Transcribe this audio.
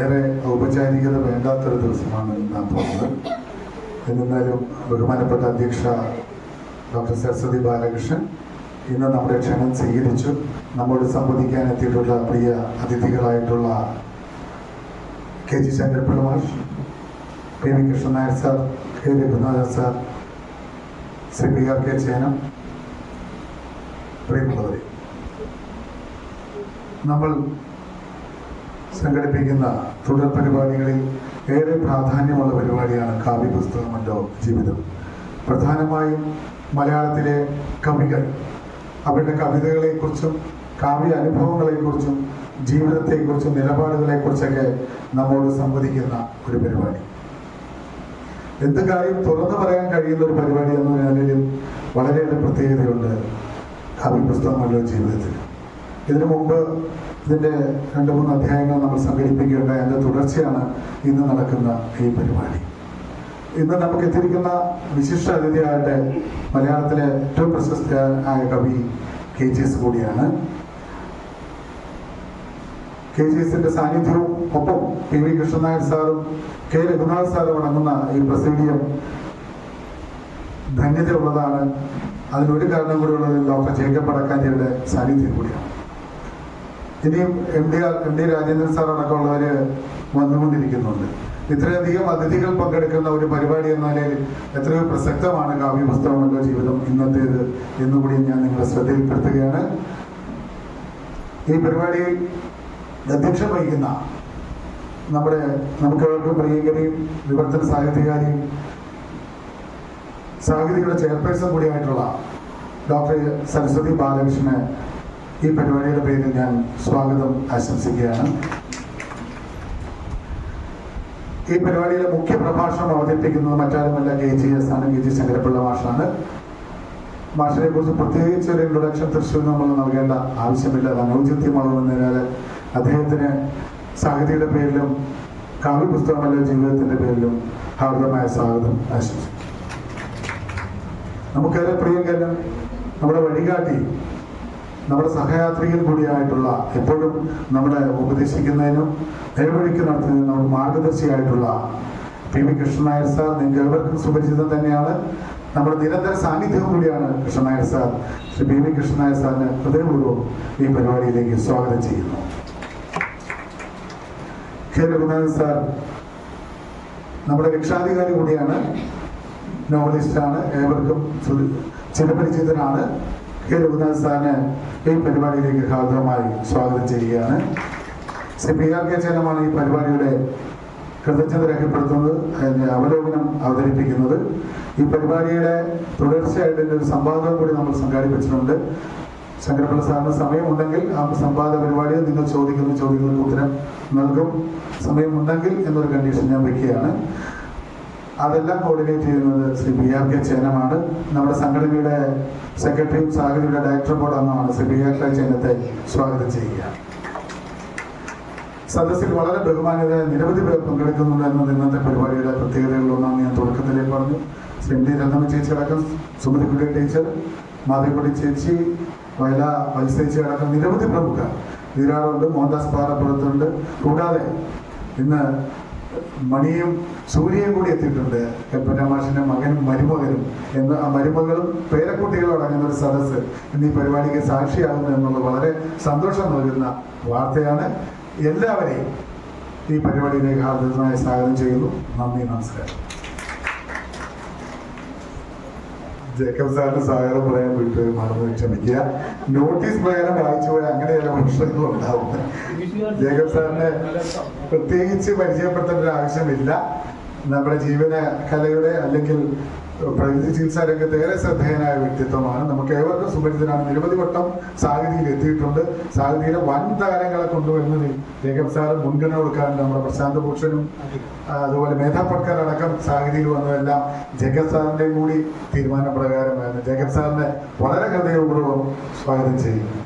ഏറെ ഔപചാരികത വേണ്ടാത്തൊരു ദിവസമാണ് നാം പോകുന്നത്. എന്നിരുന്നാലും ബഹുമാനപ്പെട്ട അധ്യക്ഷ ഡോക്ടർ സരസ്വതി ബാലകൃഷ്ണൻ ഇന്ന് നമ്മുടെ ക്ഷണം സ്വീകരിച്ചു. നമ്മോട് സംവദിക്കാൻ എത്തിയിട്ടുള്ള പ്രിയ അതിഥികളായിട്ടുള്ള കെ ജി ശങ്കരപ്പിള്ള മാഷ് P V Krishnan Nair sir K Raghunathan sir Shri P R K Chenam പ്രിയമുള്ളവരെ നമ്മൾ സംഘടിപ്പിക്കുന്ന തുടർ പരിപാടികളിൽ ഏറെ പ്രാധാന്യമുള്ള പരിപാടിയാണ് കാവ്യ പുസ്തകമല്ലോ ജീവിതം. പ്രധാനമായും മലയാളത്തിലെ കവികൾ. അവരുടെ കവിതകളെക്കുറിച്ചും കാവ്യ അനുഭവങ്ങളെക്കുറിച്ചും ജീവിതത്തെക്കുറിച്ചും നിലപാടുകളെക്കുറിച്ചൊക്കെ നമ്മോട് സംവദിക്കുന്ന ഒരു പരിപാടി. എന്ത് കാര്യം തുറന്നു പറയാൻ കഴിയുന്ന ഒരു പരിപാടി എന്ന് നിലയിലും വളരെയേറെ പ്രത്യേകതയുണ്ട് കാവ്യ പുസ്തകമല്ലോ ജീവിതത്തിൽ. ഇതിനു മുമ്പ് ഇതിന്റെ രണ്ട് മൂന്ന് അധ്യായങ്ങൾ നമ്മൾ സംഘടിപ്പിക്കേണ്ട അതിന്റെ തുടർച്ചയാണ് ഇന്ന് നടക്കുന്ന ഈ പരിപാടി. ഇന്ന് നമുക്ക് എത്തിയിരിക്കുന്ന വിശിഷ്ട അതിഥിയായിട്ട് മലയാളത്തിലെ ഏറ്റവും പ്രശസ്ത ആയ കവി കെ ജി എസ് കൂടിയാണ്. കെ ജി എസിന്റെ സാന്നിധ്യവും ഒപ്പം പി വി കൃഷ്ണനായർ സാറും കെ രഘുനാഥ് സാറും അടങ്ങുന്ന ഈ പ്രസിഡിയം ധന്യതയുള്ളതാണ്. അതിനൊരു കാരണം കൂടി ഉള്ളത് ഡോക്ടർ ജേക്കബ് അടക്കാഞ്ചിയുടെ സാന്നിധ്യം കൂടിയാണ്. ഇനിയും M D M D Rajendran sir അടക്കമുള്ളവർ വന്നുകൊണ്ടിരിക്കുന്നുണ്ട്. ഇത്രയധികം അതിഥികൾ പങ്കെടുക്കുന്ന ഒരു പരിപാടി എന്ന നിലയിൽ എത്രയോ പ്രസക്തമാണ് കാവ്യ പുസ്തകമല്ലോ ജീവിതം ഇന്നത്തേത് എന്നുകൂടി ഞാൻ നിങ്ങളെ ശ്രദ്ധയിൽപ്പെടുത്തുകയാണ്. ഈ പരിപാടിയിൽ അധ്യക്ഷം വഹിക്കുന്ന നമ്മുടെ നമുക്കേവർക്കും പ്രിയങ്കരിയും വിവർത്തന സാഹിത്യകാരിയും സാഹിത്യയുടെ ചെയർപേഴ്സൺ കൂടിയായിട്ടുള്ള ഡോക്ടർ സരസ്വതി ബാലകൃഷ്ണനെ ഈ പരിപാടിയുടെ പേരിൽ ഞാൻ സ്വാഗതം ആശംസിക്കുകയാണ്. ഈ പരിപാടിയിലെ മുഖ്യ പ്രഭാഷണം അവതരിപ്പിക്കുന്നത് മറ്റാരുമല്ല കെ ജി എസ് ആണ്. കെ ജി ശങ്കരപ്പിള്ള മാഷാണ്. മാഷിനെ കുറിച്ച് പ്രത്യേകിച്ച് ഒരു ഇൻട്രൊഡക്ഷൻ തൃശ്ശൂർ നമ്മൾ നൽകേണ്ട ആവശ്യമില്ല. അത് ഔചിത്യമാകുന്നതിനാൽ അദ്ദേഹത്തിന് സാഹിത്യയുടെ പേരിലും കാവ്യ പുസ്തകമല്ല ജീവിതത്തിന്റെ പേരിലും ഹാർദമായ സ്വാഗതം ആശംസിക്കും നമുക്കേറെ പ്രിയങ്കരൻ നമ്മുടെ വഴികാട്ടി നമ്മുടെ സഹയാത്രികൻ കൂടിയായിട്ടുള്ള എപ്പോഴും നമ്മളെ ഉപദേശിക്കുന്നതിനും നേർവഴിക്ക് നടത്തുന്നതിനും നമുക്ക് മാർഗദർശിയായിട്ടുള്ള പി വി കൃഷ്ണനായർ സാർ നിങ്ങൾക്ക് ഏവർക്കും സുപരിചിതം തന്നെയാണ്. നമ്മുടെ നിരന്തര സാന്നിധ്യം കൂടിയാണ് Krishnan Nair sir. Shri P V Krishnan Nair സാറിന് ഹൃദയപൂർവം ഈ പരിപാടിയിലേക്ക് സ്വാഗതം ചെയ്യുന്നു. കെ. രഘുനാഥൻ സാർ നമ്മുടെ രക്ഷാധികാരി കൂടിയാണ് നോവലിസ്റ്റാണ് ഏവർക്കും ചിരപരിചിതനാണ്. കെ രഘുനാഥ് സാറിനെ ഈ പരിപാടിയിലേക്ക് ഹാർദവമായി സ്വാഗതം ചെയ്യുകയാണ്. ശ്രീ പി ആർ കെ ചേനമാണ് ഈ പരിപാടിയുടെ കൃതജ്ഞത രേഖപ്പെടുത്തുന്നത് അതിന്റെ അവലോകനം അവതരിപ്പിക്കുന്നത്. ഈ പരിപാടിയുടെ തുടർച്ചയായിട്ട് ഒരു സംവാദവും കൂടി നമ്മൾ സംഘടിപ്പിച്ചിട്ടുണ്ട്. ശങ്കരപിള്ള സാറിന് സമയമുണ്ടെങ്കിൽ ആ സംവാദ പരിപാടിയിൽ നിങ്ങൾ ചോദിക്കുന്ന ചോദ്യങ്ങൾക്ക് ഉത്തരം നൽകും. സമയമുണ്ടെങ്കിൽ എന്നൊരു കണ്ടീഷൻ ഞാൻ വെക്കുകയാണ്. അതെല്ലാം കോർഡിനേറ്റ് ചെയ്യുന്നത് ശ്രീ ബി ആർ കെ ചേനമാണ്. നമ്മുടെ സംഘടനയുടെ സെക്രട്ടറിയും സാഹിത്യയുടെ ഡയറക്ടർ ബോർഡ് അംഗമാണ് ശ്രീ ബി ആർ കെ ചേനത്തെ സ്വാഗതം ചെയ്യുക. സദസ്സിൽ വളരെ ബഹുമാനിത നിരവധി പേർ പങ്കെടുക്കുന്നുണ്ട് എന്നത് ഇന്നത്തെ പരിപാടിയുടെ പ്രത്യേകതകളിലൊന്നാണ് ഞാൻ തുടക്കത്തിലേ പറഞ്ഞു. ശ്രീ എം ഡി ചേച്ചി അടക്കം സുമതിക്കുട്ടി ടീച്ചർ മാധവിക്കുട്ടി ചേച്ചി വയല വത്സേച്ചി അടക്കം നിരവധി പ്രമുഖർ. ധീരാളുണ്ട് മോഹൻദാസ് പാറപ്പുറത്തുണ്ട്. കൂടാതെ ഇന്ന് മണിയും സൂര്യയും കൂടി എത്തിയിട്ടുണ്ട്. കൽപ്പറ്റമാഷിന്റെ മാഷിന്റെ മകനും മരുമകനും എന്ന ആ മരുമകളും പേരക്കുട്ടികളും അടങ്ങുന്ന ഒരു സദസ്സ് ഇന്ന് ഈ പരിപാടിക്ക് സാക്ഷിയാകുന്നു എന്നുള്ളത് വളരെ സന്തോഷം നൽകുന്ന വാർത്തയാണ്. എല്ലാവരെയും ഈ പരിപാടിയിലേക്ക് ഹാർദ്ദമായി സ്വാഗതം ചെയ്യുന്നു. നന്ദി നമസ്കാരം. ജേക്കബ് സാറിന് സഹകരണം പറയാൻ വിട്ടു മറന്നു ക്ഷമിക്കുക. നോട്ടീസ് പ്രകാരം വായിച്ചു പോയാൽ അങ്ങനെ ചില പ്രശ്നങ്ങൾ ഉണ്ടാവും ജേക്കബ് സാറിനെ പ്രത്യേകിച്ച് പരിചയപ്പെടുത്തേണ്ട ആവശ്യമില്ല. നമ്മുടെ ജീവന കലയുടെ അല്ലെങ്കിൽ പ്രകൃതി ചികിത്സാ രംഗത്ത് ഏറെ ശ്രദ്ധേയനായ വ്യക്തിത്വമാണ്. നമുക്ക് ഏവർക്കും സുപരിചിതനാണ്. നിരവധി വട്ടം സാഹിതിയിൽ എത്തിയിട്ടുണ്ട്. സാഹിതിയിലെ വൻ താരങ്ങളെ കൊണ്ടുവരുന്നതിൽ ജേക്കബ് സാറ് മുൻഗണന കൊടുക്കാറുണ്ട് നമ്മുടെ പ്രശാന്ത് ഭൂഷണും അതുപോലെ മേധാ പട്കർ അടക്കം സാഹിതിയിൽ വന്നതെല്ലാം ജേക്കബ് സാറിന്റെ കൂടി തീരുമാനപ്രകാരമായിരുന്നു. ജേക്കബ് സാറിനെ വളരെ ഹൃദയപൂർവം സ്വാഗതം ചെയ്യുന്നു.